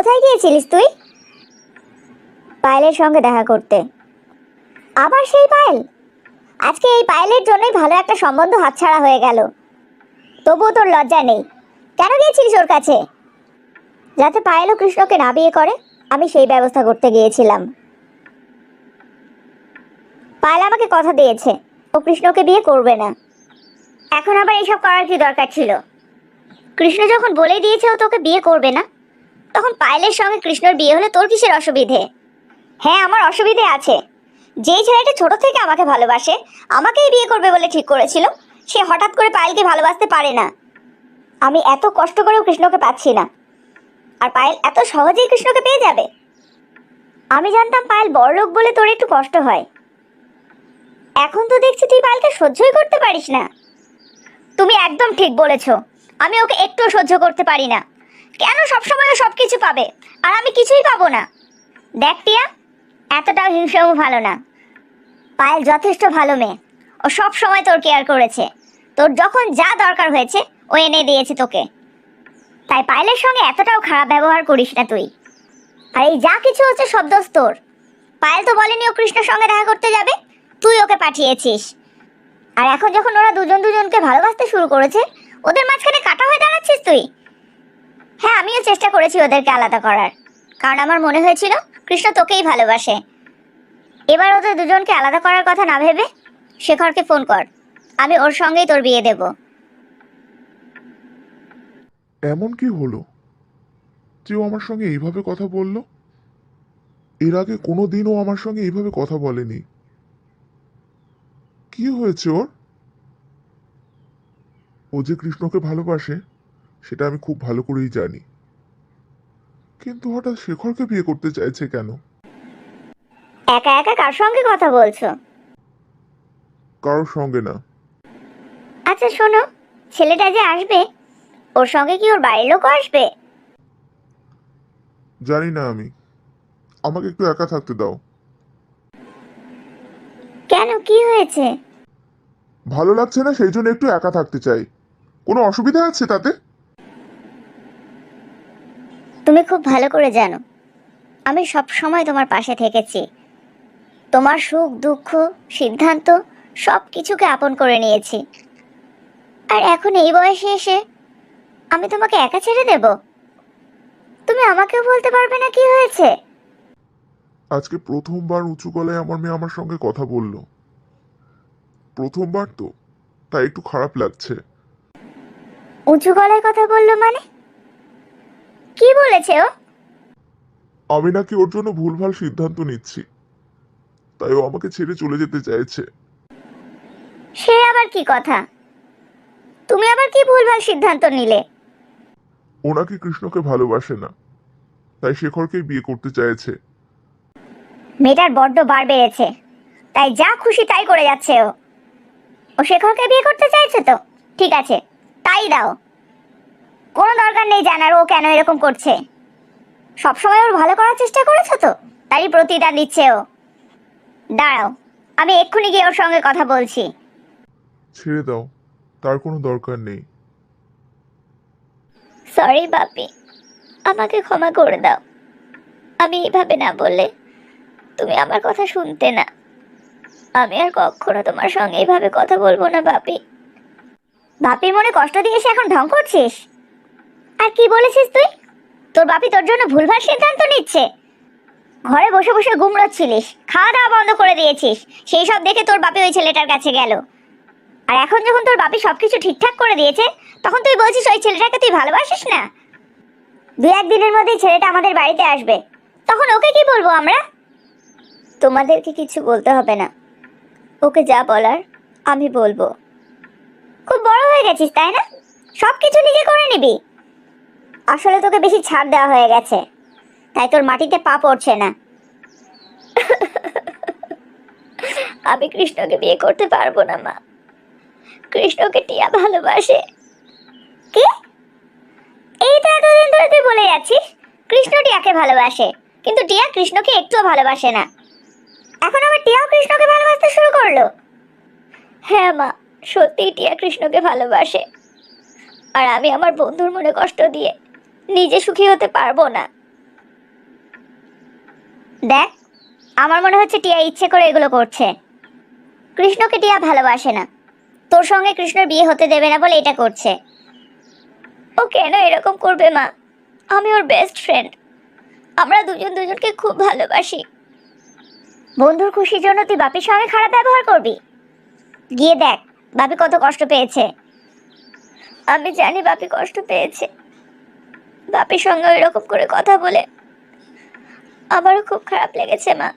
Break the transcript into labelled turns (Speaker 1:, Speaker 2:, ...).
Speaker 1: কোথায় গিয়েছিলিস তুই? পায়েলের সঙ্গে দেখা করতে। আবার সেই পায়েল? আজকে এই পায়েলের জন্যই ভালো একটা সম্বন্ধ হাতছাড়া হয়ে গেল। তবুও তোর লজ্জা নেই। কেন গিয়েছিলিস ওর কাছে? যাতে পায়েল ও কৃষ্ণকে না বিয়ে করে, আমি সেই ব্যবস্থা করতে গিয়েছিলাম। পায়েল আমাকে কথা দিয়েছে, ও কৃষ্ণকে বিয়ে করবে না। এখন আবার এইসব করার কি দরকার ছিল? কৃষ্ণ যখন বলেই দিয়েছে ও তোকে বিয়ে করবে না তখন পায়েলের সঙ্গে কৃষ্ণর বিয়ে হলে তোর কিসের অসুবিধে? হ্যাঁ আমার অসুবিধে আছে। যেই ছেলেটা ছোট থেকে আমাকে ভালোবাসে, আমাকেই বিয়ে করবে বলে ঠিক করেছিল, সে হঠাৎ করে পায়েলকে ভালোবাসতে পারে না। আমি এত কষ্ট করেও কৃষ্ণকে পাচ্ছি না। আর পায়েল এত সহজেই কৃষ্ণকে পেয়ে যাবে? আমি জানতাম পায়েল বড়লোক বলে তোর একটু কষ্ট হয়। এখন তো দেখছি তুই পায়েলকে সহ্যই করতে পারিস না। তুমি একদম ঠিক বলেছ। আমি ওকে একটু সহ্য করতে পারি না। কেন সবসময় সব কিছু পাবে? আর আমি কিছুই পাবো না। দেখ টিয়া, এতটাও হিংসাও ভালো না। পায়েল যথেষ্ট ভালো মেয়ে। ও সব সময় তোর কেয়ার করেছে। তোর যখন যা দরকার হয়েছে, ও এনে দিয়েছে তোকে। তাই পায়েলের সঙ্গে এতটাও খারাপ ব্যবহার করিস না তুই। আর এই যা কিছু হচ্ছে সব দোষ তোর। পায়েল তো বলেনি ও কৃষ্ণের সঙ্গে দেখা করতে যাবে। তুই ওকে পাঠিয়েছিস। আর এখন যখন ওরা দুজন দুজনকে ভালোবাসতে শুরু করেছে, ওদের মাঝখানে কাটা হয়ে দাঁড়াচ্ছিস তুই? হ্যাঁ আমিও চেষ্টা করেছি ওদেরকে আলাদা করার। কারণ আমার মনে হয়েছিল, কৃষ্ণ তোকেই ভালোবাসে। এবার ওদের দুজনকে আলাদা করার কথা না ভেবে শেখরকে ফোন কর। আমি ওর সঙ্গেই তোর বিয়ে দেব।
Speaker 2: এমন কি হলো? যে ও আমার সঙ্গে এইভাবে কথা বলল? এর আগে কোনো দিনও আমার সঙ্গে এইভাবে কথা বলেনি। কি হয়েছে ওর? ও যে কৃষ্ণকে ভালোবাসে সেটা আমি খুব ভালো করেই জানি। কিন্তু হঠাৎ শেখরকে বিয়ে করতে চাইছে কেন?
Speaker 1: একা একা কার সঙ্গে কথা বলছো?
Speaker 2: কারোর সঙ্গে না।
Speaker 1: আচ্ছা শোনো ছেলেটা যে আসবে ওর সঙ্গে কি ওর বাড়ির লোক আসবে?
Speaker 2: জানি না আমি। আমাকে একটু একা থাকতে দাও।
Speaker 1: কেন? কি হয়েছে?
Speaker 2: ভালো লাগছে না সেই জন্য একটু একা থাকতে চাই। কোনো অসুবিধা আছে তাতে?
Speaker 1: তুমি খুব ভালো করে জানো আমি সব সময় তোমার পাশে থেকেছি। তোমার সুখ দুঃখ সিদ্ধান্ত সব কিছুকে আপন করে নিয়েছি। আর এখন এই বয়সে এসে আমি তোমাকে একা ছেড়ে দেব? তুমি আমাকেও বলতে পারবে না কি হয়েছে?
Speaker 2: আজকে প্রথমবার উঁচু গলায় আমার মেয়ে আমার সঙ্গে কথা বলল। প্রথমবার তো তাই একটু খারাপ লাগছে।
Speaker 1: উঁচু গলায় কথা বলল মানে? কি বলেছে ও?
Speaker 2: আমি নাকি ওর জন্য ভুলভাল সিদ্ধান্ত নিচ্ছি। তাই ও আমাকে ছেড়ে চলে যেতে চাইছে।
Speaker 1: সে আবার কি কথা? তুমি আবার কি ভুলভাল সিদ্ধান্ত নিলে?
Speaker 2: ও নাকি কৃষ্ণকে ভালোবাসে না তাই শেখরকে বিয়ে করতে চাইছে।
Speaker 1: মেয়েটার বড্ড বার বেড়েছে। তাই যা খুশি তাই করে যাচ্ছে ও। ও শেখরকে বিয়ে করতে চাইছে তো? ঠিক আছে তাই দাও। কোনো দরকার নেই জানার ও কেন এরকম করছে? সবসময় ওর ভালো করার চেষ্টা করেছ তো? তারই প্রতিদান দিচ্ছে ও। দাঁড়াও আমি এক্ষুনি গিয়ে ওর সঙ্গে কথা বলছি।
Speaker 2: ছেড়ে দাও তার কোনো দরকার নেই।
Speaker 1: সরি বাপি আমাকে ক্ষমা করে দাও। আমি এভাবে না বললে তুমি আমার কথা শুনতে না। আমি আর কখনো তোমার সঙ্গে এভাবে কথা বলব না বাপি। বাপির মনে কষ্ট দিয়ে এসে এখন ঢং করছিস? আর কি বলেছিস তুই? তোর বাপি তোর জন্য ভুলভাল সিদ্ধান্ত নিচ্ছে। ঘরে বসে বসে গুমড়োচ্ছিলিস খাওয়া দাওয়া বন্ধ করে দিয়েছিস, সেই সব দেখে তোর বাপি ওই ছেলেটার কাছে গেল। আর এখন যখন তোর বাপি সবকিছু ঠিকঠাক করে দিয়েছে, তখন তুই বলছিস ওই ছেলেটাকে তুই ভালোবাসিস না? দু একদিনের মধ্যেই ছেলেটা আমাদের বাড়িতে আসবে। তখন ওকে কি বলব আমরা? তোমাদেরকে কিছু বলতে হবে না। ওকে যা বলার আমি বলব। খুব বড় হয়ে গেছিস, তাই না? সব কিছু নিজে করে নিবি। আসলে তোকে বেশি ছাড় দেওয়া হয়ে গেছে। তাই তোর মাটিতে পা পড়ছে না। আমি কৃষ্ণকে বিয়ে করতে পারব না, মা। কৃষ্ণকে টিয়া ভালোবাসে। কি? এইটা এতদিন ধরে তুই বলে যাচ্ছিস? কৃষ্ণ টিয়াকে ভালোবাসে, কিন্তু টিয়া কৃষ্ণকে একটুও ভালোবাসে না। এখন আবার টিয়াও কৃষ্ণকে ভালোবাসতে শুরু করল। হ্যাঁ মা সত্যি টিয়া কৃষ্ণকে ভালোবাসে। আর আমি আমার বন্ধুর মনে কষ্ট দিয়ে নিজে সুখী হতে পারব না। দেখ, আমার মনে হচ্ছে টিয়া ইচ্ছে করে এগুলো করছে। কৃষ্ণকে টিয়া ভালোবাসে না। তোর সঙ্গে কৃষ্ণর বিয়ে হতে দেবে না বলে এটা করছে। ও কেন এরকম করবে মা? আমি ওর বেস্ট ফ্রেন্ড আমরা দুজন দুজনকে খুব ভালোবাসি। বন্ধুর খুশির জন্য তুই বাপির সঙ্গে খারাপ ব্যবহার করবি? গিয়ে দেখ, বাপি কত কষ্ট পেয়েছে। আমি জানি বাপি কষ্ট পেয়েছে। বাপির সঙ্গে ওইরকম করে কথা বলে। আমারও খুব খারাপ লেগেছে মা।